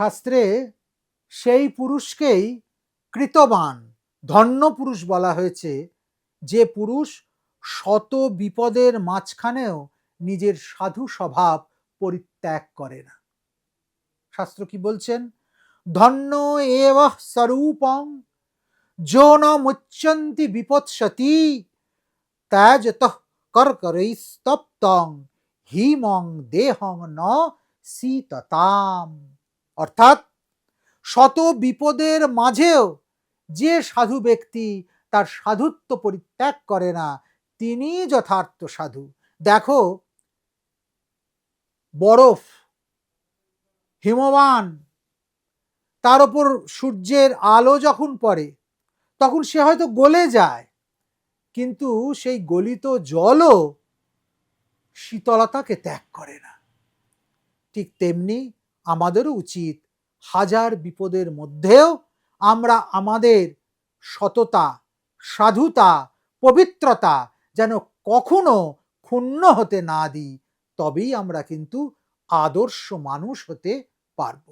শাস্ত্রে সেই পুরুষকেই কৃতবান, ধন্য পুরুষ বলা হয়েছে, যে পুরুষ শত বিপদের মাঝখানেও নিজের সাধু স্বভাব পরিত্যাগ করে না। শাস্ত্র কি বলছেন? ধন্য এব স্বরূপং যো ন মুচ্যন্তি বিপৎসতি, ত্যাজত কর্করৈস্তপ্তং, হিমং দেহং ন শীততাম। অর্থাৎ শত বিপদের মাঝেও যে সাধু ব্যক্তি তার সাধুত্ব পরিত্যাগ করে না, তিনি যথার্থ সাধু। দেখো, বরফ হিমবান তার ওপর সূর্যের আলো যখন পড়ে, তখন সে হয়তো গলে যায়, কিন্তু সেই গলিত জলও শীতলতাকে ত্যাগ করে না। ঠিক তেমনি আমাদেরও উচিত হাজার বিপদের মধ্যেও আমরা আমাদের সততা, সাধুতা, পবিত্রতা যেন কখনো ক্ষুণ্ণ হতে না দিই, তবেই আমরা কিন্তু আদর্শ মানুষ হতে পারব।